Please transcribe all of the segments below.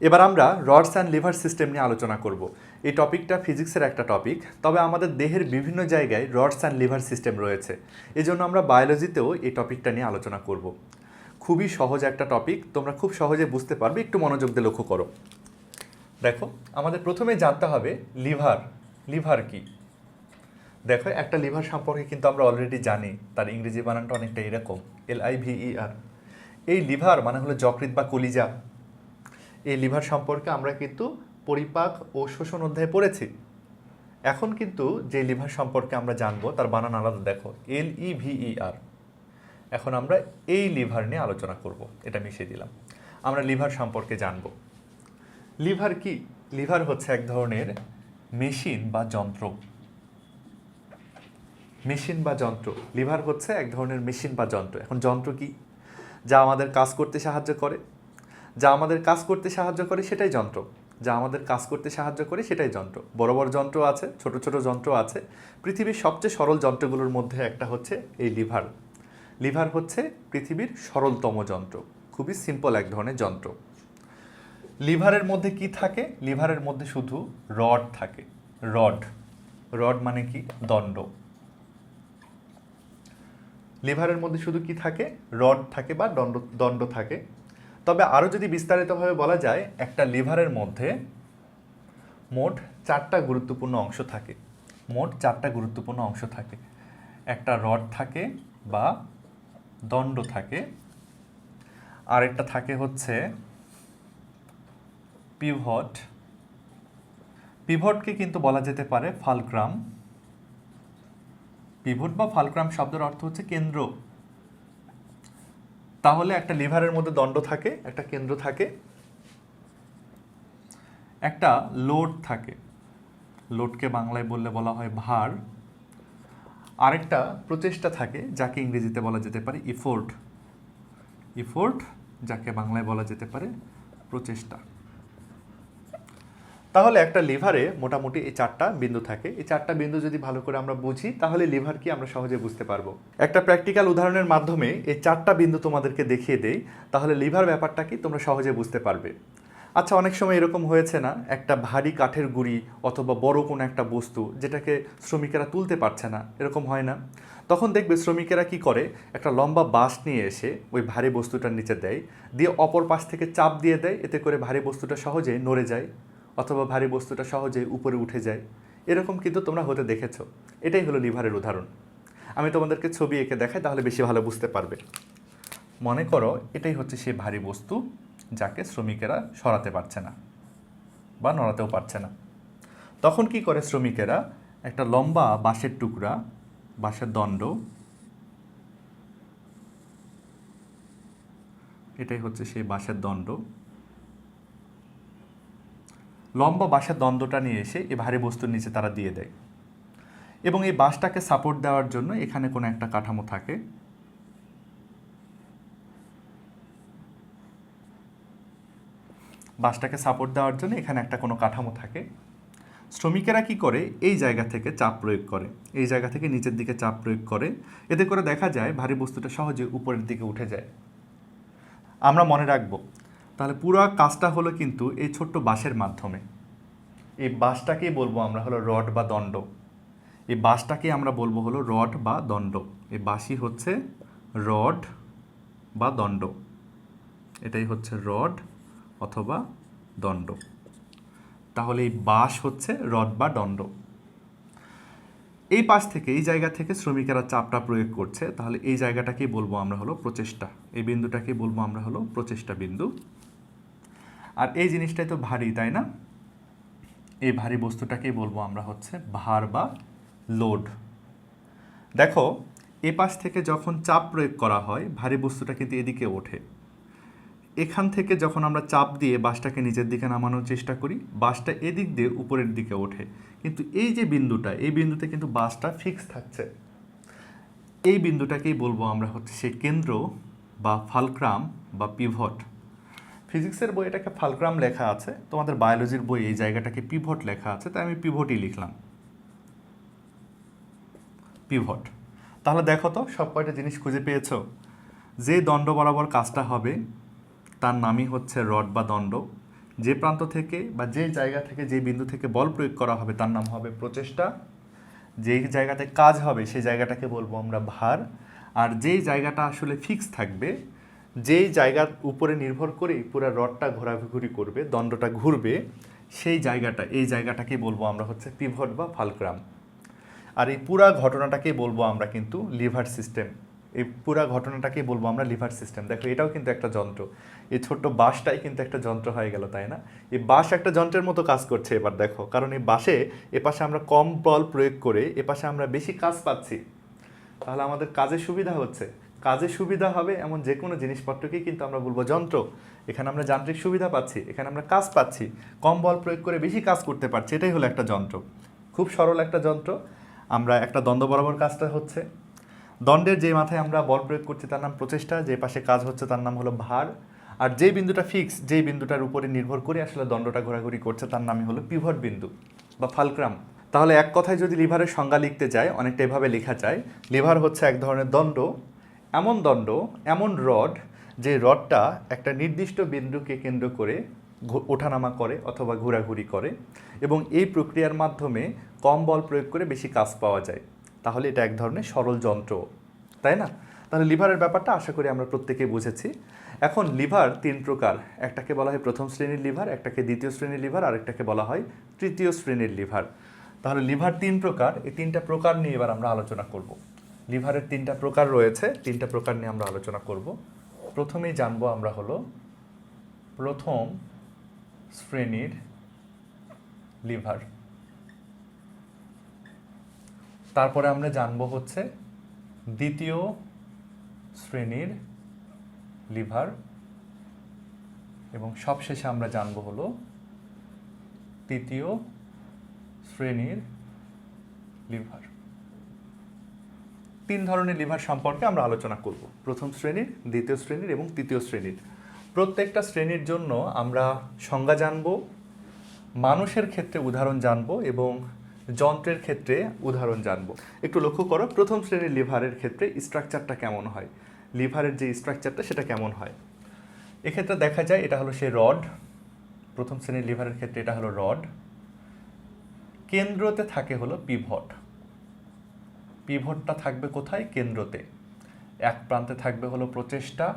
এবার আমরা rods and liver system নিয়ে আলোচনা করব। এই টপিকটা ফিজিক্সের একটা টপিক, তবে আমাদের দেহের বিভিন্ন জায়গায় রডস অ্যান্ড লিভার সিস্টেম রয়েছে। এজন্য আমরা বায়োলজিতেও এই টপিকটা নিয়ে আলোচনা করব। খুবই সহজ একটা টপিক, তোমরা খুব সহজে বুঝতে পারবে, একটু মনোযোগ দিয়ে লক্ষ্য করো। দেখো, আমাদের প্রথমে জানতে হবে লিভার লিভার কি? দেখো, একটা লিভার সম্পর্কে কিন্তু আমরা অলরেডি জানি, তার ইংরেজি বানানটা অনেকটা এরকম এল আই ভি ই আর এই লিভার মানে হলো যকৃৎ বা কলিজা। এই লিভার সম্পর্কে আমরা কিন্তু পরিপাক ও শোষণ অধ্যায়ে পড়েছি। এখন কিন্তু যে লিভার সম্পর্কে আমরা জানব, তার বানান আলাদা, দেখো এল ই ভি ই আর এখন আমরা এই লিভার নিয়ে আলোচনা করব, এটা মিশিয়ে দিলাম। আমরা লিভার সম্পর্কে জানব। লিভার কি? লিভার হচ্ছে এক ধরনের মেশিন বা যন্ত্র। মেশিন বা যন্ত্র। লিভার হচ্ছে এক ধরনের মেশিন বা যন্ত্র। এখন যন্ত্র কি? যা আমাদের কাজ করতে সাহায্য করে। যা আমাদের কাজ করতে সাহায্য করে সেটাই যন্ত্র। যা আমাদের কাজ করতে সাহায্য করে সেটাই যন্ত্র। বড় বড় যন্ত্র আছে, ছোট ছোট যন্ত্র আছে। পৃথিবীর সবচেয়ে সরল যন্ত্রগুলোর মধ্যে একটা হচ্ছে এই লিভার। লিভার হচ্ছে পৃথিবীর সরলতম যন্ত্র। খুবই সিম্পল এক ধরনের যন্ত্র। লিভারের মধ্যে কি থাকে? লিভারের মধ্যে শুধু রড থাকে। রড। রড মানে কি? দণ্ড। লিভারের মধ্যে শুধু কি থাকে? রড থাকে বা দণ্ড দণ্ড থাকে। তবে আরও যদি বিস্তারিতভাবে বলা যায়, একটা লিভারের মধ্যে মোট চারটা গুরুত্বপূর্ণ অংশ থাকে। মোট চারটা গুরুত্বপূর্ণ অংশ থাকে। একটা রড থাকে বা দণ্ড থাকে। আরেকটা থাকে হচ্ছে পিভট। পিভটকে কিন্তু বলা যেতে পারে ফালক্রাম পিভট বা ফালক্রাম শব্দের অর্থ হচ্ছে কেন্দ্র। তাহলে একটা লিভারের মধ্যে দণ্ড থাকে, একটা কেন্দ্র থাকে, একটা লোড থাকে। লোডকে বাংলায় বললে বলা হয় ভার। আরেকটা প্রচেষ্টা থাকে, যাকে ইংরেজিতে বলা যেতে পারে ইফোর্ট ইফোর্ট যাকে বাংলায় বলা যেতে পারে প্রচেষ্টা। তাহলে একটা লিভারে মোটামুটি এই চারটা বিন্দু থাকে। এই চারটা বিন্দু যদি ভালো করে আমরা বুঝি, তাহলে লিভার কি আমরা সহজে বুঝতে পারব। একটা প্র্যাকটিক্যাল উদাহরণের মাধ্যমে এই চারটা বিন্দু তোমাদেরকে দেখিয়ে দেই, তাহলে লিভার ব্যাপারটা কি তোমরা সহজে বুঝতে পারবে। আচ্ছা অনেক সময় এরকম হয়েছে না, একটা ভারী কাঠের গুঁড়ি অথবা বড় কোনো একটা বস্তু যেটাকে শ্রমিকেরা তুলতে পারছে না, এরকম হয় না? তখন দেখবে শ্রমিকেরা কি করে, একটা লম্বা বাঁশ নিয়ে এসে ওই ভারী বস্তুটার নিচে দেয়, দিয়ে অপর পাশ থেকে চাপ দিয়ে দেয়, এতে করে ভারী বস্তুটা সহজে নড়ে যায়। অথবা ভারী বস্তুটা সহজে উপরে উঠে যায়। এরকম কিন্তু তোমরা হতে দেখেছ। এটাই হলো লিভারের উদাহরণ। আমি তোমাদেরকে ছবি এঁকে দেখাই, তাহলে বেশি ভালো বুঝতে পারবে। মনে করো এটাই হচ্ছে সেই ভারী বস্তু যাকে শ্রমিকেরা সরাতে পারছে না বা নড়াতেও পারছে না। তখন কি করে শ্রমিকেরা? একটা লম্বা বাঁশের টুকরা, বাঁশের দণ্ড, এটাই হচ্ছে সেই বাঁশের দণ্ড লম্বা বাঁশের দ্বন্দ্বটা নিয়ে এসে এই ভারী বস্তুর নিচে তারা দিয়ে দেয়। এবং এই বাঁশটাকে সাপোর্ট দেওয়ার জন্য এখানে কোনো একটা কাঠামো থাকে। বাঁশটাকে সাপোর্ট দেওয়ার জন্য এখানে একটা কোনো কাঠামো থাকে। শ্রমিকেরা কি করে? এই জায়গা থেকে চাপ প্রয়োগ করে। এই জায়গা থেকে নিচের দিকে চাপ প্রয়োগ করে। এতে করে দেখা যায় ভারী বস্তুটা সহজে উপরের দিকে উঠে যায়। আমরা মনে রাখব তাহলে পুরো কাজটা হলো কিন্তু এই ছোট্ট বাঁশের মাধ্যমে। এই বাঁশটাকেই বলব আমরা হলো রড বা দণ্ড। এই বাঁশটাকে আমরা বলব হলো রড বা দণ্ড। এই বাঁশই হচ্ছে রড বা দণ্ড। এটাই হচ্ছে রড অথবা দণ্ড। তাহলে এই বাঁশ হচ্ছে রড বা দণ্ড। এই পাশ থেকে, এই জায়গা থেকে শ্রমিকেরা চাপটা প্রয়োগ করছে। তাহলে এই জায়গাটাকেই বলব আমরা হলো প্রচেষ্টা। এই বিন্দুটাকেই বলব আমরা হলো প্রচেষ্টা বিন্দু। আর এই জিনিসটাই তো ভারী, তাই না? এই ভারী বস্তুটাকেই বলব আমরা হচ্ছে ভার বা লোড। দেখো এ পাশ থেকে যখন চাপ প্রয়োগ করা হয়, ভারী বস্তুটা কিন্তু এদিকে ওঠে। এখান থেকে যখন আমরা চাপ দিয়ে বাসটাকে নিচের দিকে নামানোর চেষ্টা করি, বাসটা এদিক দিয়ে উপরের দিকে ওঠে। কিন্তু এই যে বিন্দুটা, এই বিন্দুতে কিন্তু বাসটা ফিক্স থাকছে। এই বিন্দুটাকেই বলব আমরা হচ্ছে সে কেন্দ্র বা ফালক্রাম বা পিভট ফিজিক্সের বই এটাকে ফালক্রাম লেখা আছে, তোমাদের বায়োলজির বই এই জায়গাটাকে পিভট লেখা আছে, তাই আমি পিভটই লিখলাম। পিভট তাহলে দেখো তো, সব কয়টা জিনিস খুঁজে পেয়েছ? যে দণ্ড বরাবর কাজটা হবে, তার নামই হচ্ছে রড বা দণ্ড। যে প্রান্ত থেকে বা যে জায়গা থেকে যে বিন্দু থেকে বল প্রয়োগ করা হবে, তার নাম হবে প্রচেষ্টা। যেই জায়গাতে কাজ হবে, সেই জায়গাটাকে বলব আমরা ভার। আর যেই জায়গাটা আসলে ফিক্স থাকবে যেই জায়গার উপরে নির্ভর করেই পুরো রডটা ঘোরাঘুরি করবে, দণ্ডটা ঘুরবে, সেই জায়গাটা, এই জায়গাটাকে বলব আমরা হচ্ছে পিভট বা ফালক্রাম আর এই পুরা ঘটনাটাকেই বলব আমরা কিন্তু লিভার সিস্টেম এই পুরা ঘটনাটাকেই বলব আমরা লিভার সিস্টেম দেখো, এটাও কিন্তু একটা যন্ত্র। এই ছোট্ট বাঁশটাই কিন্তু একটা যন্ত্র হয়ে গেল, তাই না? এই বাঁশ একটা যন্ত্রের মতো কাজ করছে এবার, দেখো। কারণ এই বাঁশে এপাশে আমরা কম বল প্রয়োগ করে এপাশে আমরা বেশি কাজ পাচ্ছি। তাহলে আমাদের কাজে সুবিধা হচ্ছে। কাজে সুবিধা হবে এমন যে কোনো জিনিসপত্রকেই কিন্তু আমরা বলব যন্ত্র। এখানে আমরা যান্ত্রিক সুবিধা পাচ্ছি, এখানে আমরা কাজ পাচ্ছি, কম বল প্রয়োগ করে বেশি কাজ করতে পারছি, এটাই হলো একটা যন্ত্র। খুব সরল একটা যন্ত্র। আমরা একটা দ্বন্দ্ব বরাবর কাজটা হচ্ছে। দণ্ডের যে মাথায় আমরা বল প্রয়োগ করছি তার নাম প্রচেষ্টা, যে পাশে কাজ হচ্ছে তার নাম হলো ভার। আর যে বিন্দুটা ফিক্স যেই বিন্দুটার উপরে নির্ভর করে আসলে দণ্ডটা ঘোরাঘুরি করছে তার নামই হলো পিভট বিন্দু বা ফালক্রাম তাহলে এক কথায় যদি লিভারের সংজ্ঞা লিখতে যায়, অনেকটা এভাবে লেখা যায়, লিভার হচ্ছে এক ধরনের দণ্ড এমন দণ্ড, এমন রড, যে রডটা একটা নির্দিষ্ট বিন্দুকে কেন্দ্র করে ওঠানামা করে অথবা ঘোরাঘুরি করে এবং এই প্রক্রিয়ার মাধ্যমে কম বল প্রয়োগ করে বেশি কাজ পাওয়া যায়। তাহলে এটা এক ধরনের সরল যন্ত্র, তাই না? তাহলে লিভারের ব্যাপারটা আশা করি আমরা প্রত্যেকেই বুঝেছি। এখন লিভার তিন প্রকার, একটাকে বলা হয় প্রথম শ্রেণির লিভার, একটাকে দ্বিতীয় শ্রেণির লিভার, আর একটাকে বলা হয় তৃতীয় শ্রেণির লিভার। তাহলে লিভার তিন প্রকার, এই তিনটা প্রকার নিয়ে এবার আমরা আলোচনা করব। লিভারের তিনটা প্রকার রয়েছে, তিনটা প্রকার নিয়ে আমরা আলোচনা করব। প্রথমেই জানব আমরা হলো প্রথম শ্রেণির লিভার। তারপরে আমরা জানব হচ্ছে দ্বিতীয় শ্রেণির লিভার এবং সবশেষে আমরা জানব হলো তৃতীয় শ্রেণির লিভার। তিন ধরনের লিভার সম্পর্কে আমরা আলোচনা করব। প্রথম শ্রেণির, দ্বিতীয় শ্রেণির এবং তৃতীয় শ্রেণির। প্রত্যেকটা শ্রেণির জন্য আমরা সংজ্ঞা জানব, মানুষের ক্ষেত্রে উদাহরণ জানব এবং যন্ত্রের ক্ষেত্রে উদাহরণ জানব। একটু লক্ষ্য করো, প্রথম শ্রেণির লিভারের ক্ষেত্রে স্ট্রাকচারটা কেমন হয়? লিভারের যে স্ট্রাকচারটা সেটা কেমন হয়? এক্ষেত্রে দেখা যায় এটা হলো সে রড। প্রথম শ্রেণির লিভারের ক্ষেত্রে এটা হলো রড। কেন্দ্রতে থাকে হলো পিভট। পিভটটা থাকবে কোথায়? কেন্দ্রতে। এক প্রান্তে থাকবে হলো প্রচেষ্টা,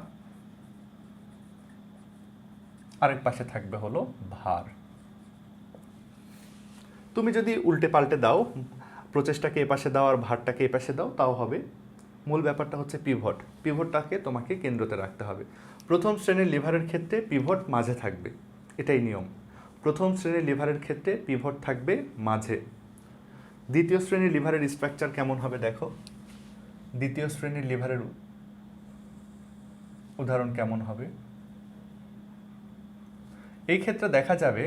আরেক পাশে থাকবে হলো ভার। তুমি যদি উল্টে পাল্টে দাও, প্রচেষ্টাকে এ পাশে দাও আর ভারটাকে এ পাশে দাও, তাও হবে। মূল ব্যাপারটা হচ্ছে পিভট। পিভটটাকে তোমাকে কেন্দ্রতে রাখতে হবে। প্রথম শ্রেণির লিভারের ক্ষেত্রে পিভট মাঝে থাকবে। এটাই নিয়ম। প্রথম শ্রেণির লিভারের ক্ষেত্রে পিভট থাকবে মাঝে। দ্বিতীয় শ্রেণির লিভারের স্ট্রাকচার কেমন হবে দেখো? দ্বিতীয় শ্রেণির লিভারের উদাহরণ কেমন হবে? এই ক্ষেত্রে দেখা যাবে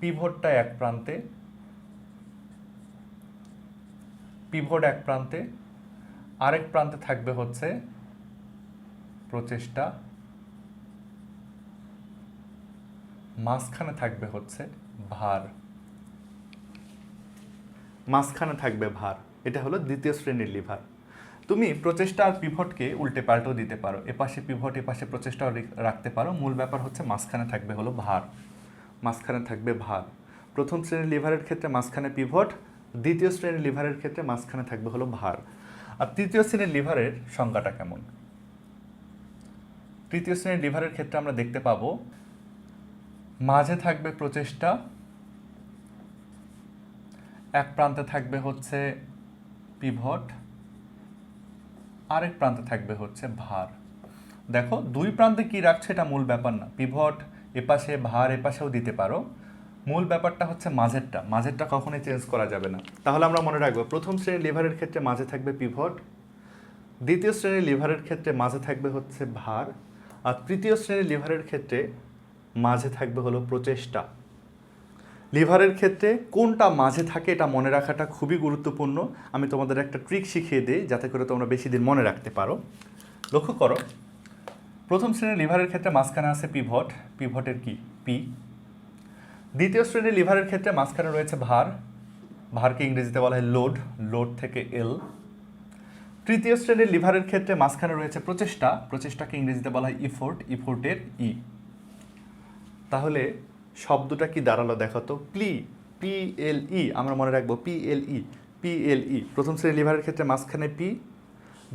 পিভটটা এক প্রান্তে, পিভট এক প্রান্তে, আরেক প্রান্তে থাকবে হচ্ছে প্রচেষ্টা, মাঝখানে থাকবে হচ্ছে ভার। মাঝখানে থাকবে ভার। এটা হলো দ্বিতীয় শ্রেণির লিভার। তুমি প্রচেষ্টা আর পিভটকে উল্টে পাল্টেও দিতে পারো। এপাশে পিভট, এপাশে প্রচেষ্টাও রাখতে পারো। মূল ব্যাপার হচ্ছে মাঝখানে থাকবে হলো ভার। মাঝখানে থাকবে ভার। প্রথম শ্রেণির লিভারের ক্ষেত্রে মাঝখানে পিভট, দ্বিতীয় শ্রেণির লিভারের ক্ষেত্রে মাঝখানে থাকবে হলো ভার। আর তৃতীয় শ্রেণির লিভারের সংজ্ঞাটা কেমন? তৃতীয় শ্রেণির লিভারের ক্ষেত্রে আমরা দেখতে পাবো, মাঝে থাকবে প্রচেষ্টা এক প্রান্তে থাকবে হচ্ছে পিভট আরেক প্রান্তে থাকবে হচ্ছে ভার। দেখো, দুই প্রান্তে কি রাখছে এটা মূল ব্যাপার না। পিভট এপাশে ভার এপাশেও দিতে পারো। মূল ব্যাপারটা হচ্ছে মাঝেরটা। মাঝেরটা কখনোই চেঞ্জ করা যাবে না। তাহলে আমরা মনে রাখব, প্রথম শ্রেণির লিভারের ক্ষেত্রে মাঝে থাকবে পিভট দ্বিতীয় শ্রেণির লিভারের ক্ষেত্রে মাঝে থাকবে হচ্ছে ভার, আর তৃতীয় শ্রেণির লিভারের ক্ষেত্রে মাঝে থাকবে হলো প্রচেষ্টা। লিভারের ক্ষেত্রে কোনটা মাঝে থাকে এটা মনে রাখাটা খুবই গুরুত্বপূর্ণ। আমি তোমাদের একটা ট্রিক শিখিয়ে দিই, যাতে করে তোমরা বেশি দিন মনে রাখতে পারো। লক্ষ্য করো, প্রথম শ্রেণির লিভারের ক্ষেত্রে মাঝখানে আছে পিভট পিভটের কি? পি দ্বিতীয় শ্রেণির লিভারের ক্ষেত্রে মাঝখানে রয়েছে ভার। ভারকে ইংরেজিতে বলা হয় লোড লোড থেকে এল তৃতীয় শ্রেণির লিভারের ক্ষেত্রে মাঝখানে রয়েছে প্রচেষ্টা। প্রচেষ্টাকে ইংরেজিতে বলা হয় ইফোর্ট ইফোর্টের ই তাহলে শব্দটা কি দাঁড়াল দেখো তো? প্লি পি এল ই, আমরা মনে রাখব পি এল ই, পি এল ই, প্রথম শ্রেণির লিভারের ক্ষেত্রে মাঝখানে পি,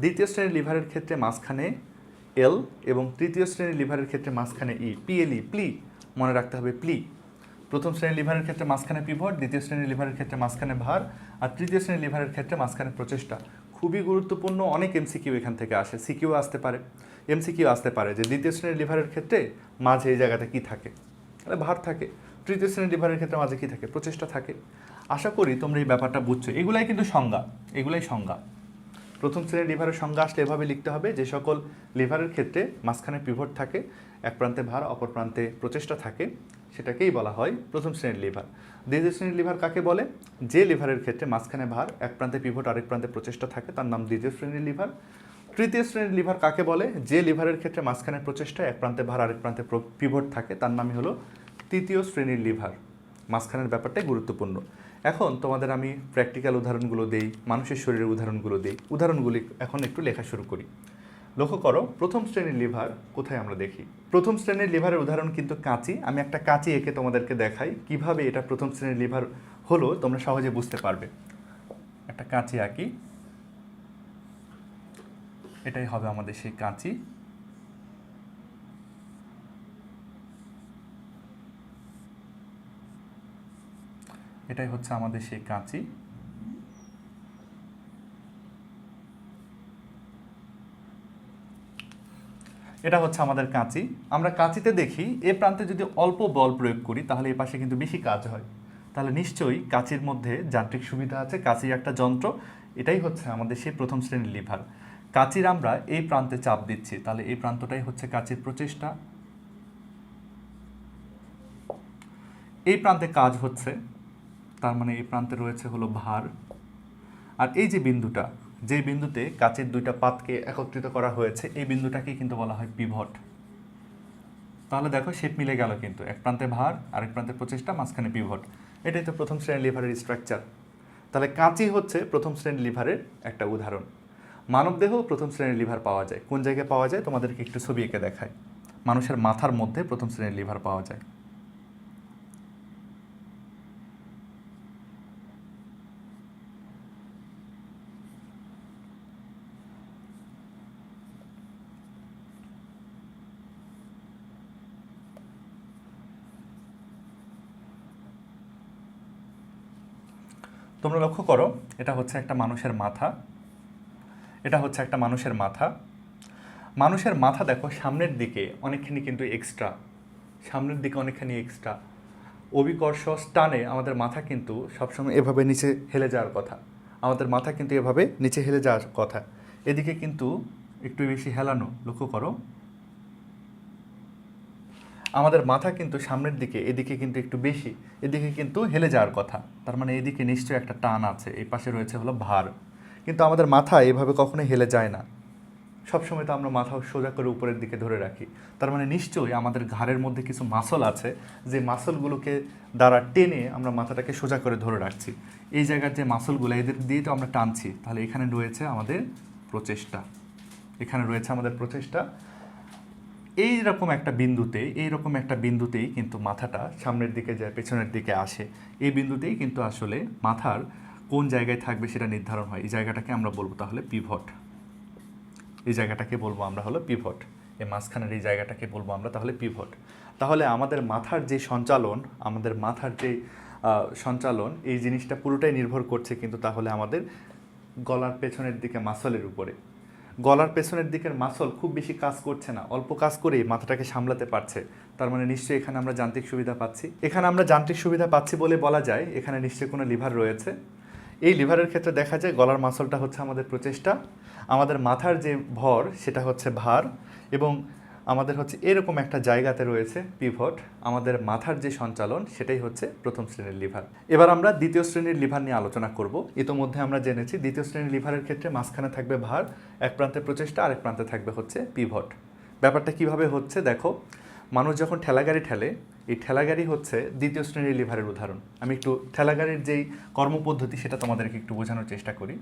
দ্বিতীয় শ্রেণির লিভারের ক্ষেত্রে মাঝখানে এল এবং তৃতীয় শ্রেণির লিভারের ক্ষেত্রে মাঝখানে ই, পি পিএলই প্লি, মনে রাখতে হবে প্লি। প্রথম শ্রেণির লিভারের ক্ষেত্রে মাঝখানে পিভট, দ্বিতীয় শ্রেণির লিভারের ক্ষেত্রে মাঝখানে ভার, আর তৃতীয় শ্রেণির লিভারের ক্ষেত্রে মাঝখানে প্রচেষ্টা। খুবই গুরুত্বপূর্ণ, অনেক এমসিকিউ এখান থেকে আসে সিকিউ আসতে পারে এমসিকিউ আসতে পারে যে দ্বিতীয় শ্রেণির লিভারের ক্ষেত্রে মাঝে এই জায়গাতে কী থাকে? ভার থাকে। তৃতীয় শ্রেণির লিভারের ক্ষেত্রে মাঝে কি থাকে? প্রচেষ্টা থাকে। আশা করি তোমরা এই ব্যাপারটা বুঝছ। এগুলাই কিন্তু সংজ্ঞা। এগুলাই সংজ্ঞা। প্রথম শ্রেণির লিভারের সংজ্ঞা আসলে এভাবে লিখতে হবে, যে সকল লিভারের ক্ষেত্রে মাঝখানে পিভট থাকে, এক প্রান্তে ভার, অপর প্রান্তে প্রচেষ্টা থাকে। সেটাকেই বলা হয় প্রথম শ্রেণির লিভার দ্বিতীয় শ্রেণির লিভার কাকে বলে? যে লিভারের ক্ষেত্রে মাঝখানে ভার, এক প্রান্তে পিভট আরেক প্রান্তে প্রচেষ্টা থাকে, তার নাম দ্বিতীয় শ্রেণির লিভার তৃতীয় শ্রেণির লিভার কাকে বলে? যে লিভারের ক্ষেত্রে মাঝখানে প্রচেষ্টা এক প্রান্তে ভার, আরেক প্রান্তে পিভট থাকে, তার নামই হলো তৃতীয় শ্রেণির লিভার। মাঝখানের ব্যাপারটাই গুরুত্বপূর্ণ। এখন তোমাদের আমি প্র্যাকটিক্যাল উদাহরণগুলো দেই, মানুষের শরীরের উদাহরণগুলো দেই। উদাহরণগুলি এখন একটু লেখা শুরু করি। লক্ষ্য করো, প্রথম শ্রেণির লিভার কোথায় আমরা দেখি? প্রথম শ্রেণির লিভারের উদাহরণ কিন্তু কাঁচি। আমি একটা কাঁচি এঁকে তোমাদেরকে দেখাই। কীভাবে এটা প্রথম শ্রেণির লিভার হলো, তোমরা সহজে বুঝতে পারবে। একটা কাঁচি আঁকি। এটাই হবে আমাদের সেই কাঁচি। এটাই হচ্ছে আমাদের সেই কাঁচি। এটা হচ্ছে আমাদের কাঁচি। আমরা কাঁচিতে দেখি, এ প্রান্তে যদি অল্প বল প্রয়োগ করি, তাহলে এ পাশে কিন্তু বেশি কাজ হয়। তাহলে নিশ্চয়ই কাঁচির মধ্যে যান্ত্রিক সুবিধা আছে, কাঁচি একটা যন্ত্র। এটাই হচ্ছে আমাদের সেই প্রথম শ্রেণির লিভার। কাঁচির আমরা এই প্রান্তে চাপ দিচ্ছি। তাহলে এই প্রান্তটাই হচ্ছে কাঁচির প্রচেষ্টা। এই প্রান্তে কাজ হচ্ছে, তার মানে এই প্রান্তে রয়েছে হলো ভার। আর এই যে বিন্দুটা, যে বিন্দুতে কাচের দুইটা পাতকে একত্রিত করা হয়েছে, এই বিন্দুটাকেই কিন্তু বলা হয় পিভট। তাহলে দেখো শেপ মিলে গেল কিন্তু, এক প্রান্তে ভার, আরেক প্রান্তে প্রচেষ্টা, মাঝখানে পিভট। এটাই তো প্রথম শ্রেণির লিভারের স্ট্রাকচার তাহলে কাঁচি হচ্ছে প্রথম শ্রেণির লিভারের একটা উদাহরণ। মানবদেহ প্রথম শ্রেণির লিভার পাওয়া যায়। কোন জায়গায় পাওয়া যায়? তোমাদেরকে একটু ছবি এঁকে দেখায় মানুষের মাথার মধ্যে প্রথম শ্রেণির লিভার পাওয়া যায়। তোমরা লক্ষ্য করো, এটা হচ্ছে একটা মানুষের মাথা। এটা হচ্ছে একটা মানুষের মাথা। মানুষের মাথা দেখো সামনের দিকে অনেকখানি কিন্তু এক্সট্রা সামনের দিকে অনেকখানি এক্সট্রা অভিকর্ষ স্টানে আমাদের মাথা কিন্তু সবসময় এভাবে নিচে হেলে যাওয়ার কথা। আমাদের মাথা কিন্তু এভাবে নিচে হেলে যাওয়ার কথা। এদিকে কিন্তু একটু বেশি হেলানো, লক্ষ্য করো। আমাদের মাথা কিন্তু সামনের দিকে, এদিকে কিন্তু একটু বেশি, এদিকে কিন্তু হেলে যাওয়ার কথা। তার মানে এদিকে নিশ্চয়ই একটা টান আছে, এই পাশে রয়েছে হলো ভার। কিন্তু আমাদের মাথা এভাবে কখনোই হেলে যায় না। সবসময় তো আমরা মাথা সোজা করে উপরের দিকে ধরে রাখি। তার মানে নিশ্চয়ই আমাদের ঘাড়ের মধ্যে কিছু মাসল আছে, যে মাসলগুলোকে দ্বারা টেনে আমরা মাথাটাকে সোজা করে ধরে রাখছি। এই জায়গার যে মাসলগুলো এদের দিয়ে তো আমরা টানছি। তাহলে এখানে রয়েছে আমাদের প্রচেষ্টা। এখানে রয়েছে আমাদের প্রচেষ্টা। এই রকম একটা বিন্দুতে এই রকম একটা বিন্দুতেই কিন্তু মাথাটা সামনের দিকে যায়, পেছনের দিকে আসে। এই বিন্দুতেই কিন্তু আসলে মাথার কোন জায়গায় থাকবে সেটা নির্ধারণ হয়। এই জায়গাটাকে আমরা বলব তাহলে পিভট এই জায়গাটাকে বলব আমরা হলো পিভট এই মাঝখানের এই জায়গাটাকে বলব আমরা তাহলে পিভট তাহলে আমাদের মাথার যে সঞ্চালন, আমাদের মাথার যে সঞ্চালন, এই জিনিসটা পুরোটাই নির্ভর করছে কিন্তু তাহলে আমাদের গলার পেছনের দিকে মাসলের উপরে। গলার পেছনের দিকের মাসল খুব বেশি কাজ করছে না। অল্প কাজ করেই মাথাটাকে সামলাতে পারছে। তার মানে নিশ্চয়ই এখানে আমরা যান্ত্রিক সুবিধা পাচ্ছি। এখানে আমরা যান্ত্রিক সুবিধা পাচ্ছি বলে বলা যায়। এখানে নিশ্চয়ই কোনো লিভার রয়েছে। এই লিভারের ক্ষেত্রে দেখা যায় গলার মাসলটা হচ্ছে আমাদের প্রচেষ্টা। আমাদের মাথার যে ভর, সেটা হচ্ছে ভার এবং আমাদের হচ্ছে এরকম একটা জায়গাতে রয়েছে পিভট আমাদের মাথার যে সঞ্চালন, সেটাই হচ্ছে প্রথম শ্রেণির লিভার। এবার আমরা দ্বিতীয় শ্রেণির লিভার নিয়ে আলোচনা করব। ইতোমধ্যে আমরা জেনেছি দ্বিতীয় শ্রেণির লিভারের ক্ষেত্রে মাঝখানে থাকবে ভার, এক প্রান্তে প্রচেষ্টা, আরেক প্রান্তে থাকবে হচ্ছে পিভট ব্যাপারটা কীভাবে হচ্ছে দেখো মানুষ যখন ঠেলাগাড়ি ঠেলে, এই ঠেলাগাড়ি হচ্ছে দ্বিতীয় শ্রেণির লিভারের উদাহরণ। আমি একটু ঠেলাগাড়ির যেই কর্মপদ্ধতি, সেটা তোমাদেরকে একটু বোঝানোর চেষ্টা করি।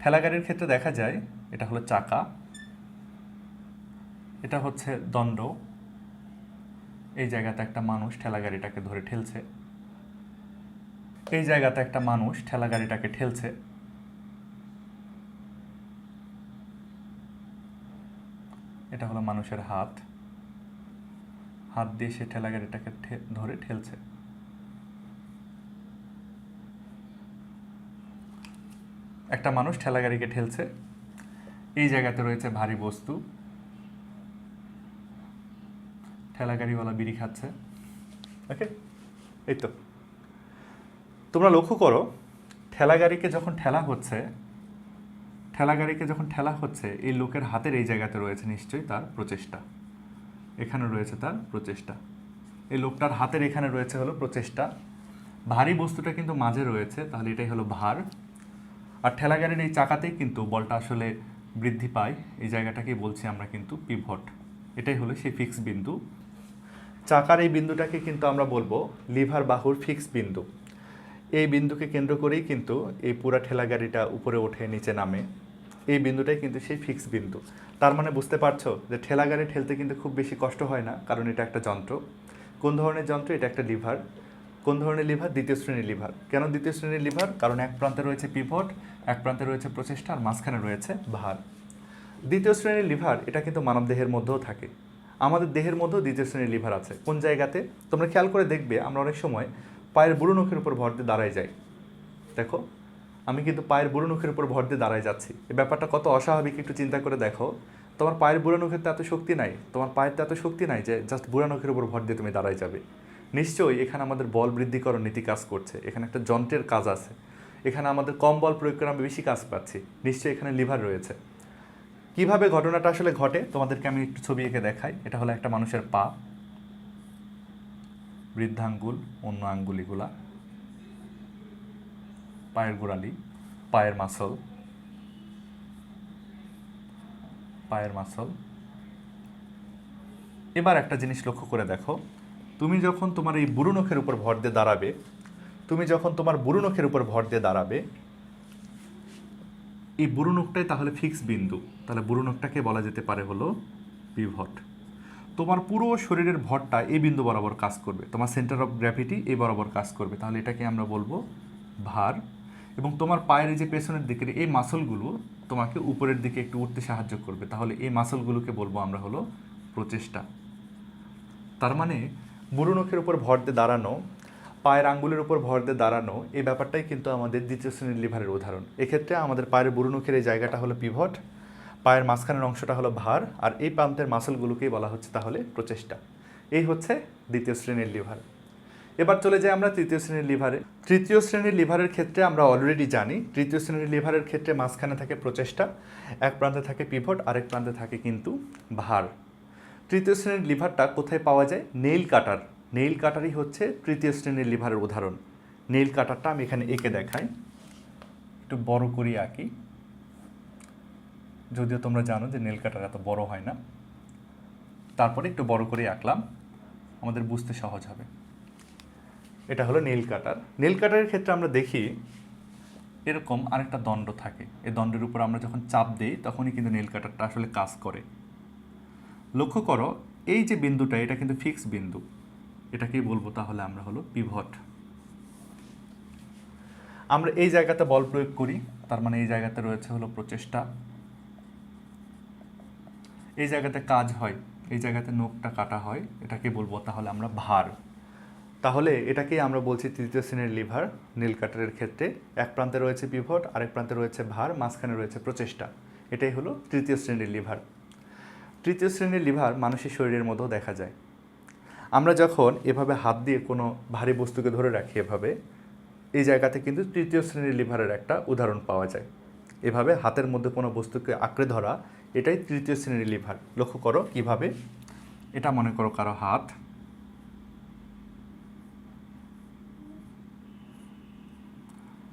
ঠেলাগাড়ির ক্ষেত্রে দেখা যায়, এটা হলো চাকা, এটা হচ্ছে দণ্ড। এই জায়গাতে একটা মানুষ ঠেলাগাড়িটাকে ধরে ঠেলছে। এই জায়গাতে একটা মানুষ ঠেলাগাড়িটাকে ঠেলছে। এটা হলো মানুষের হাত। হাত দিয়ে সে ঠেলা গাড়িটাকে ধরে ঠেলছে। একটা মানুষ ঠেলা গাড়িকে ঠেলছে। এই জায়গাতে রয়েছে ভারী বস্তু। ঠেলা গাড়িওয়ালা বিড়ি খাচ্ছে। ওকে? এই তো। তোমরা লক্ষ্য করো, ঠেলা গাড়িকে যখন ঠেলা হচ্ছে, ঠেলা গাড়িকে যখন ঠেলা হচ্ছে, এই লোকের হাতের এই জায়গাতে রয়েছে নিশ্চয়ই তার প্রচেষ্টা। এখানে রয়েছে তার প্রচেষ্টা। এই লোকটার হাতের এখানে রয়েছে হলো প্রচেষ্টা। ভারী বস্তুটা কিন্তু মাঝে রয়েছে, তাহলে এটাই হলো ভার। আর ঠেলা গাড়ির এই চাকাতেই কিন্তু বলটা আসলে বৃদ্ধি পায়। এই জায়গাটাকেই বলছি আমরা কিন্তু পিভট এটাই হলো সেই ফিক্স বিন্দু। চাকার এই বিন্দুটাকে কিন্তু আমরা বলব লিভার বাহুর ফিক্স বিন্দু। এই বিন্দুকে কেন্দ্র করেই কিন্তু এই পুরা ঠেলা গাড়িটা উপরে ওঠে, নিচে নামে। এই বিন্দুটাই কিন্তু সেই ফিক্স বিন্দু। তার মানে বুঝতে পারছ যে ঠেলা গাড়ি ঠেলতে কিন্তু খুব বেশি কষ্ট হয় না, কারণ এটা একটা যন্ত্র। কোন ধরনের যন্ত্র? এটা একটা লিভার। কোন ধরনের লিভার? দ্বিতীয় শ্রেণির লিভার। কেন দ্বিতীয় শ্রেণির লিভার? কারণ এক প্রান্তে রয়েছে পিভট এক প্রান্তে রয়েছে প্রচেষ্টা, আর মাঝখানে রয়েছে ভার। দ্বিতীয় শ্রেণির লিভার, এটা কিন্তু মানব দেহের মধ্যেও থাকে। আমাদের দেহের মধ্যেও দ্বিতীয় শ্রেণির লিভার আছে। কোন জায়গাতে? তোমরা খেয়াল করে দেখবে আমরা অনেক সময় পায়ের বুড়ো নখের উপর ভর দিয়ে দাঁড়ায় যাই। দেখো আমি কিন্তু পায়ের বুড়ো নখের উপর ভর দিয়ে দাঁড়ায় যাচ্ছি। এই ব্যাপারটা কত অস্বাভাবিক একটু চিন্তা করে দেখো। তোমার পায়ের বুড়ো নখের তো এত শক্তি নাই। তোমার পায়ের তো এত শক্তি নাই যে জাস্ট বুড়ো নখের উপর ভর দিয়ে তুমি দাঁড়ায় যাবে। নিশ্চয়ই এখানে আমাদের বল বৃদ্ধিকরণ নীতি কাজ করছে। এখানে একটা যন্ত্রের কাজ আছে। এখানে আমাদের কম বল প্রয়োগ করে আমি বেশি কাজ পাচ্ছি। নিশ্চয়ই এখানে লিভার রয়েছে। কীভাবে ঘটনাটা আসলে ঘটে? তোমাদেরকে আমি একটু ছবি এঁকে দেখাই। এটা হলো একটা মানুষের পা। বৃদ্ধাঙ্গুল, অন্য আঙ্গুলিগুলা। পায়ের গোড়ালি, পায়ের মাসল পায়ের মাসল এবার একটা জিনিস লক্ষ্য করে দেখো, তুমি যখন তোমার এই বুড়ো নখের উপর ভর দিয়ে দাঁড়াবে, তুমি যখন তোমার বুড়ো নখের উপর ভর দিয়ে দাঁড়াবে, এই বুড়ো নখটাই তাহলে ফিক্স বিন্দু। তাহলে বুড়ো নখটাকে বলা যেতে পারে হলো পিভট তোমার পুরো শরীরের ভরটা এই বিন্দু বরাবর কাজ করবে। তোমার সেন্টার অফ গ্র্যাভিটি এই বরাবর কাজ করবে। তাহলে এটাকে আমরা বলব ভার। এবং তোমার পায়ের যে পেছনের দিকের এই মাসলগুলো তোমাকে উপরের দিকে একটু উঠতে সাহায্য করবে। তাহলে এই মাসলগুলোকে বলব আমরা হলো প্রচেষ্টা। তার মানে বুড়ো নখের উপর ভর দিয়ে দাঁড়ানো, পায়ের আঙ্গুলের উপর ভর দিয়ে দাঁড়ানো, এই ব্যাপারটাই কিন্তু আমাদের দ্বিতীয় শ্রেণির লিভারের উদাহরণ। এক্ষেত্রে আমাদের পায়ের বুড়ো নখের এই জায়গাটা হলো পিভট পায়ের মাঝখানের অংশটা হলো ভার, আর এই প্রান্তের মাসলগুলোকেই বলা হচ্ছে তাহলে প্রচেষ্টা। এই হচ্ছে দ্বিতীয় শ্রেণির লিভার। এবার চলে যাই আমরা তৃতীয় শ্রেণির লিভারে। তৃতীয় শ্রেণির লিভারের ক্ষেত্রে আমরা অলরেডি জানি, তৃতীয় শ্রেণির লিভারের ক্ষেত্রে মাঝখানে থাকে প্রচেষ্টা, এক প্রান্তে থাকে পিভট আরেক প্রান্তে থাকে কিন্তু ভার। তৃতীয় শ্রেণির লিভারটা কোথায় পাওয়া যায়? নেইল কাটার নেইল কাটারই হচ্ছে তৃতীয় শ্রেণির লিভারের উদাহরণ। নেইল কাটারটা আমি এখানে এঁকে দেখাই। একটু বড় করি আঁকি। যদিও তোমরা জানো যে নেল কাটার এত বড় হয় না। তারপরে একটু বড় করে আঁকলাম। আমাদের বুঝতে সহজ হবে। এটা হলো নীল কাটার। নীল কাটারের ক্ষেত্রে আমরা দেখি এরকম আরেকটা দণ্ড থাকে। এই দণ্ডের উপর আমরা যখন চাপ দিই, তখনই কিন্তু নীল কাটারটা আসলে কাজ করে। লক্ষ্য করো, এই যে বিন্দুটা, এটা কিন্তু ফিক্স বিন্দু। এটাকেই বলব তাহলে আমরা হলো পিভট। আমরা এই জায়গাতে বল প্রয়োগ করি, তার মানে এই জায়গাতে রয়েছে হলো প্রচেষ্টা। এই জায়গাতে কাজ হয়, এই জায়গাতে নখটা কাটা হয়, এটাকে বলব তাহলে আমরা ভার। তাহলে এটাকেই আমরা বলছি তৃতীয় শ্রেণির লিভার, নীল কাটারের ক্ষেত্রে। এক প্রান্তে রয়েছে পিভট, আরেক প্রান্তে রয়েছে ভার, মাঝখানে রয়েছে প্রচেষ্টা। এটাই হলো তৃতীয় শ্রেণির লিভার। তৃতীয় শ্রেণির লিভার মানুষের শরীরের মধ্যেও দেখা যায়। আমরা যখন এভাবে হাত দিয়ে কোনো ভারী বস্তুকে ধরে রাখি এভাবে, এই জায়গাতে কিন্তু তৃতীয় শ্রেণির লিভারের একটা উদাহরণ পাওয়া যায়। এভাবে হাতের মধ্যে কোনো বস্তুকে আঁকড়ে ধরা, এটাই তৃতীয় শ্রেণির লিভার। লক্ষ্য করো কীভাবে। এটা মনে করো কারও হাত।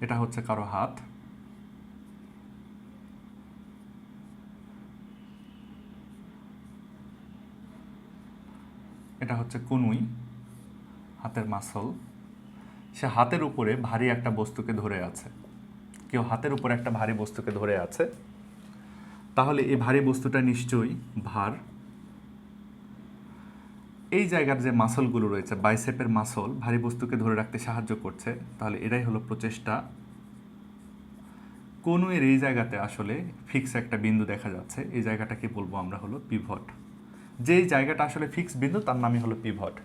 এটা হচ্ছে কারও হাত। এটা হচ্ছে কুনুই, হাতের মাসল সে হাতের উপরে ভারী একটা বস্তুকে ধরে আছে। কেউ হাতের উপরে একটা ভারী বস্তুকে ধরে আছে। তাহলে এই ভারী বস্তুটা নিশ্চয়ই ভার। এই জায়গার যে মাসলগুলো রয়েছে, বাইসেপের মাসল ভারী বস্তুকে ধরে রাখতে সাহায্য করছে, তাহলে এটাই হলো প্রচেষ্টা। কনুয়ের এই জায়গাতে আসলে ফিক্স একটা বিন্দু দেখা যাচ্ছে, এই জায়গাটাকে বলব আমরা হলো পিভট যেই জায়গাটা আসলে ফিক্স বিন্দু, তার নামই হলো পিভট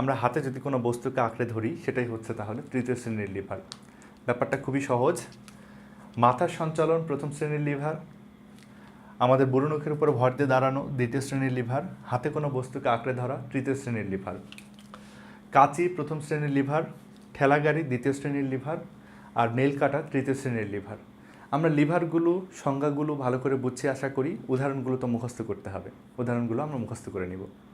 আমরা হাতে যদি কোনো বস্তুকে আঁকড়ে ধরি, সেটাই হচ্ছে তাহলে তৃতীয় শ্রেণির লিভার ব্যাপারটা খুবই সহজ। মাথার সঞ্চালন প্রথম শ্রেণির লিভার আমাদের বুড়োনখের উপর ভর দিয়ে দাঁড়ানো দ্বিতীয় শ্রেণির লিভার, হাতে কোনো বস্তুকে আঁকড়ে ধরা তৃতীয় শ্রেণির লিভার। কাঁচি প্রথম শ্রেণির লিভার, ঠেলাগাড়ি দ্বিতীয় শ্রেণির লিভার, আর নেল কাটা তৃতীয় শ্রেণির লিভার। আমরা লিভারগুলো, সংজ্ঞাগুলো ভালো করে বুঝছি আশা করি উদাহরণগুলো তো মুখস্থ করতে হবে। উদাহরণগুলো আমরা মুখস্থ করে নিব।